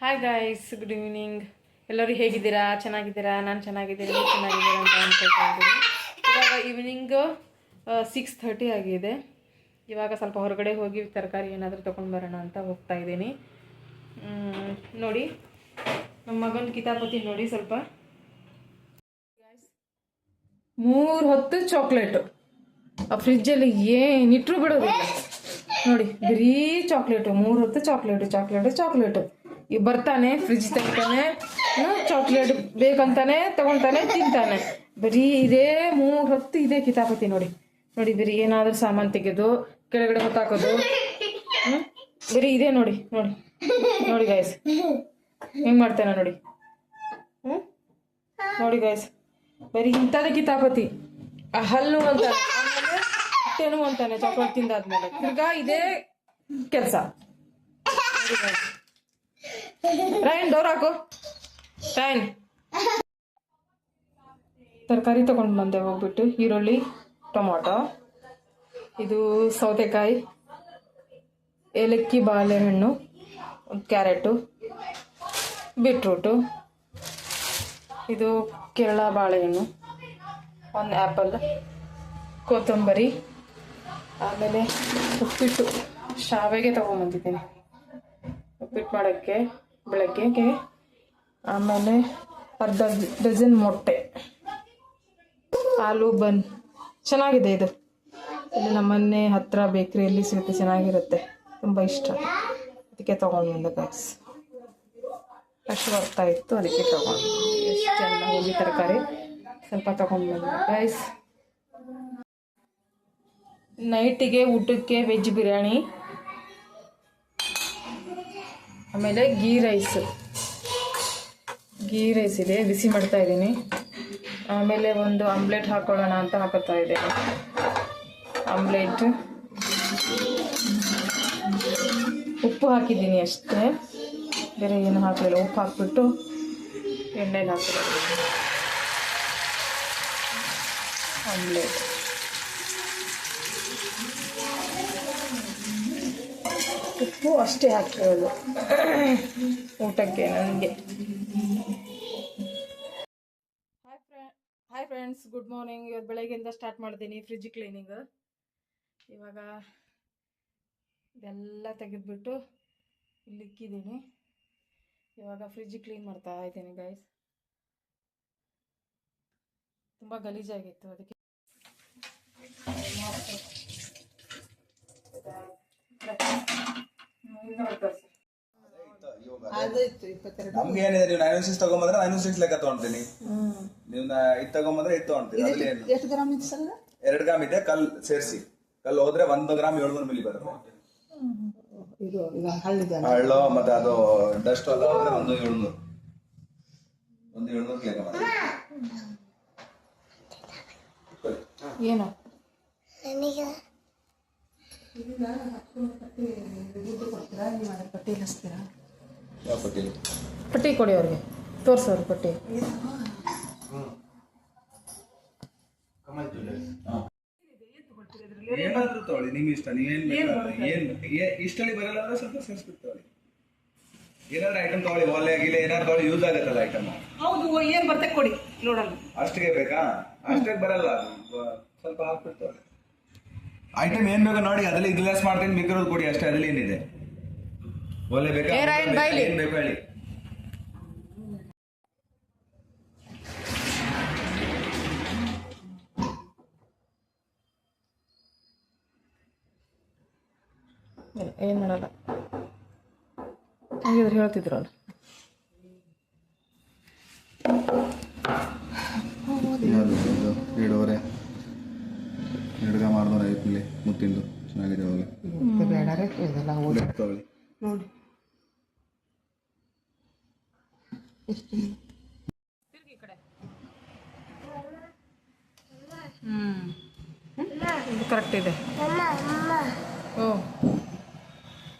Hi guys good evening ಎಲ್ಲರೂ ಹೇಗಿದ್ದೀರಾ? ಚೆನ್ನಾಗಿದ್ದೀರಾ? ನಾನು ಚೆನ್ನಾಗಿದ್ದೀನಿ. ಚೆನ್ನಾಗಿದ್ದೀರಾ ಅಂತ ಅನ್ಕೊಳ್ತಾ ಇದ್ದೀನಿ. ಇವಾಗ ಈವ್ನಿಂಗು ಸಿಕ್ಸ್ ಥರ್ಟಿ ಆಗಿದೆ. ಇವಾಗ ಸ್ವಲ್ಪ ಹೊರಗಡೆ ಹೋಗಿ ತರಕಾರಿ ಏನಾದರೂ ತೊಗೊಂಡು ಬರೋಣ ಅಂತ ಹೋಗ್ತಾ ಇದ್ದೀನಿ. ನೋಡಿ ನಮ್ಮ ಮಗನ ಕಿತಾಪತಿ ನೋಡಿ ಸ್ವಲ್ಪ. ಮೂರು ಹೊತ್ತು ಚಾಕ್ಲೇಟು ಆ ಫ್ರಿಜ್ಜಲ್ಲಿ ಏನಿಟ್ರು ಬಿಡೋದು ನೋಡಿ, ಬರೀ ಚಾಕ್ಲೇಟು ಮೂರು ಹೊತ್ತು ಚಾಕ್ಲೇಟು ಚಾಕ್ಲೇಟು ಚಾಕ್ಲೇಟು ಬರ್ತಾನೆ ಫ್ರಿಜ್ ತೆಗಿತಾನೆ ಚಾಕ್ಲೇಟ್ ಬೇಕಂತಾನೆ ತಗೊಳ್ತಾನೆ ತಿಂತಾನೆ. ಬರೀ ಇದೇ ಮೂರು ಹೊತ್ತು ಇದೇ ಕಿತಾಪತಿ ನೋಡಿ. ನೋಡಿ, ಬರೀ ಏನಾದರೂ ಸಾಮಾನು ತೆಗೆದು, ಕೆಳಗಡೆ ಹೊತ್ತಾಕೋದು? ಬರೀ ಇದೇ ನೋಡಿ ನೋಡಿ. ನೋಡಿ ಗಾಯ್ಸ್ ಹೆಂಗ್ ಮಾಡ್ತಾನೆ ನೋಡಿ. ಹ್ಞೂ ನೋಡಿ ಗಾಯ್ಸ್ ಬರೀ ಇಂಥದ್ದೇ ಕಿತಾಪತಿ. ಆ ಹಲ್ಲು ಅಂತಾನೆ, ಆಮೇಲೆ ತೆನು ಅಂತಾನೆ ಚಾಕ್ಲೇಟ್ ತಿಂದಾದ್ಮೇಲೆ. ತಿರ್ಗಾ ಇದೇ ಕೆಲಸ. ರೈನ್ ಡೋರ್ ಹಾಕು. ರೈನ್ ತರಕಾರಿ ತಗೊಂಡು ಬಂದೆ ಹೋಗ್ಬಿಟ್ಟು, ಈರುಳ್ಳಿ, ಟೊಮೊಟೊ. ಇದು ಸೌತೆಕಾಯಿ, ಏಲಕ್ಕಿ, ಬಾಳೆಹಣ್ಣು ಒಂದು ಕ್ಯಾರೆಟು, ಬೀಟ್ರೂಟು. ಇದು ಕೇರಳ ಬಾಳೆಹಣ್ಣು. ಒಂದು ಆ್ಯಪಲ್, ಕೊತ್ತಂಬರಿ. ಆಮೇಲೆ ಉಪ್ಪಿಟ್ಟು. ಶಾವಿಗೆ ತೊಗೊಂಬಂದಿದ್ದೀನಿ ಉಪ್ಪಿಟ್ಟು ಮಾಡೋಕ್ಕೆ ಬೆಳಗ್ಗೆಗೆ, ಆಮೇಲೆ ಅರ್ಧ ಡಜನ್ ಮೊಟ್ಟೆ. ಆಲೂ ಬನ್ ಚೆನ್ನಾಗಿದೆ ಇದು. ಇಲ್ಲಿ ನಮ್ಮನೆ ಹತ್ರ ಬೇಕ್ರಿಯಲ್ಲಿ ಸಿಗುತ್ತೆ, ಚೆನ್ನಾಗಿರುತ್ತೆ. ತುಂಬ ಇಷ್ಟ. ಅದಕ್ಕೆ ತೊಗೊಂಡು ಬಂದೆ ಗಾಯ್ಸ್ ಅಷ್ಟು ಬರ್ತಾ ಇತ್ತು, ಅದಕ್ಕೆ ತೊಗೊಂಡು ಎಷ್ಟು ಚೆನ್ನಾಗಿ ಹೋಗಿ ತರಕಾರಿ, ಸ್ವಲ್ಪ ತೊಗೊಂಡ್ಬಂದು ಗಾಯ್ಸ್ ನೈಟಿಗೆ ಊಟಕ್ಕೆ ವೆಜ್ ಬಿರಿಯಾನಿ. ಆಮೇಲೆ ಗೀ ರೈಸ್. ಗೀ ರೈಸ್ ಇದೆ, ಬಿಸಿ ಮಾಡ್ತಾ ಇದ್ದೀನಿ. ಆಮೇಲೆ ಒಂದು ಆಮ್ಲೆಟ್ ಹಾಕೊಳ್ಳೋಣ ಅಂತ ಹಾಕೋತಾ ಇದ್ದೇನೆ. ಆಮ್ಲೆಟ್. ಉಪ್ಪು ಹಾಕಿದ್ದೀನಿ ಅಷ್ಟೇ. ಬೇರೆ ಏನು ಹಾಕಲಿಲ್ಲ. ಉಪ್ಪು ಹಾಕ್ಬಿಟ್ಟು ಎಣ್ಣೆಗೆ ಹಾಕಿದ್ದೀನಿ ಆಮ್ಲೆಟ್. ಉಪ್ಪು ಅಷ್ಟೇ ಹಾಕಿರೋದು. ಊಟಕ್ಕೆ ನನಗೆ. Hi friend hi friends good morning ಇವತ್ತು ಬೆಳಗ್ಗೆಯಿಂದ ಸ್ಟಾರ್ಟ್ ಮಾಡಿದ್ದೀನಿ ಫ್ರಿಜ್ ಕ್ಲೀನಿಂಗ್ ಇವಾಗ ಇದೆಲ್ಲ ತೆಗೆದ್ಬಿಟ್ಟು ಇಲ್ಲಿ ಇಕ್ಕಿದ್ದೀನಿ. ಇವಾಗ ಫ್ರಿಜ್ ಕ್ಲೀನ್ ಮಾಡ್ತಾ ಇದ್ದೀನಿ ಗೈಸ್ ತುಂಬ ಗಲೀಜಾಗಿತ್ತು, ಅದಕ್ಕೆ. ನಮ್ಗೆ ಏನಿದೆ ನೀವು ನೈನ್ ಸಿಕ್ಸ್ ತಗೊಂಬಂದ್ರೆ ನೈನ್ ಸಿಕ್ಸ್ ಲೆಕ್ಕ ತಗೊಂತೀನಿ. ನೀವು ಇದು ತಗೊಂಬಂದ್ರೆ ಇದು ತಗೊಂತೀನಿ ಅದ್ರಲ್ಲಿ ಏನು? ಎಷ್ಟು ಗ್ರಾಮ್ ಇತ್ತು ಸರ್ ಎರಡು ಗ್ರಾಮ್ ಇದೆ ಕಲ್ ಸೇರಿಸಿ. ಕಲ್ ಹೋದ್ರೆ ಒಂದು ಗ್ರಾಮ್ ಏಳ್ನೂರು ಮಿಲಿ ಬರುತ್ತೆ. ಇದು ಹಳ್ಳು ಮತ್ತೆ ಅದು ಡಸ್ಟ್ ಅಲ್ಲ ಹೋದ್ರೆ ಒಂದು ಏಳ್ನೂರು. ಒಂದು ಏಳ್ನೂರು ಲೆಕ್ಕ ಮಾಡಿ ಏನು? ಪಟ್ಟಿ ಹಚ್ತೀರಾ ಯಾವ ಪಟ್ಟಿಲಿ? ಪಟ್ಟಿ ಕೊಡಿ ಅವ್ರಿಗೆ. ತೋರ್ಸೋರು ಪಟ್ಟಿ. ಏನಾದ್ರೂ ತಗೊಳ್ಳಿ ನಿಮ್ಗೆ ಇಷ್ಟ ನೀವೇನ್ ಏನು ಏನ್ ಏ- ಇಷ್ಟಲ್ಲಿ ಬರಲ್ಲ ಅಂದ್ರೆ ಸ್ವಲ್ಪ ಸೇರಿಸ್ಬಿಟ್ಟು ತಗೊಳ್ಳಿ. ಏನಾದ್ರು ಐಟಮ್ ತಗೊಳ್ಳಿ ಒಲೆ ಆಗಿಲ್ಲ ಏನಾದ್ರು ತಗೊಳ್ಳಿ ಯೂಸ್ ಆಗತ್ತಲ್ಲ ಐಟಮ್ ಹೌದು ಏನು ಬರ್ತೆ ಕೊಡಿ ನೋಡೋಣ. ಅಷ್ಟಿಗೆ ಬೇಕಾ? ಅಷ್ಟಕ್ಕೆ ಬರಲ್ಲ ಸ್ವಲ್ಪ ಹಾಕ್ಬಿಟ್ಟು ತಗೊಳ್ಳಿ. ಐಟಮ್ ಏನ್ ಬೇಕೋ ನೋಡಿ ಅದ್ರಲ್ಲಿ ಗ್ಲಾಸ್ ಮಾಡ್ತೀನಿ ಮಿಕ್ಕಿರೋದು ಕೊಡಿ ಅಷ್ಟೇ ಅದ್ರಲ್ಲಿ ಏನಿದೆ? ಒಲೆ ಬೇಕಾ. ಏನ್ ಬೇಕು ಹೇಳಿ? ಏನು ಮಾಡಲ್ಲ. ಹಾಗಿದ್ರೆ ಹೇಳ್ತಿದ್ರಲ್ಲ ಎರಡೂವರೆ ಎರಡು ಗ್ರಾಮ್ ಆರ್ನೂರ ಐವತ್ತು ಮಿಲಿ ಮುತ್ತಿಂದು ಚೆನ್ನಾಗಿದೆ ಹೋಗಿ ಬೇಡ ರೀ ಇದೆಲ್ಲ ನೋಡಿ. ಇದು ಕರೆಕ್ಟ್ ಇದೆ. ಓ.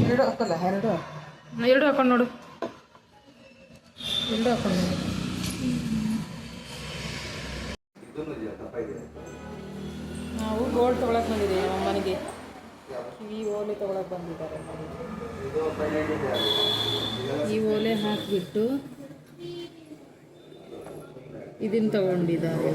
ಎರಡು ಹಾಕಲ್ಲ ಎರಡು. ಎರಡು ಹಾಕೊಂಡು ನೋಡು. ಎರಡು ಹಾಕೊಂಡು ನೋಡು. ನಾವು ಗೋಲ್ಡ್ ತೊಗೊಳಕ್ಕೆ ಬಂದಿದ್ದೀವಿ ನಮ್ಮ ಮನೆಗೆ. ಕಿವಿ ಓಲೆ ತೊಗೊಳಕ್ ಬಂದಿದ್ದಾರೆ. ಈ ಓಲೆ ಹಾಕಿಬಿಟ್ಟು ಇದನ್ನು ತಗೊಂಡಿದ್ದಾರೆ.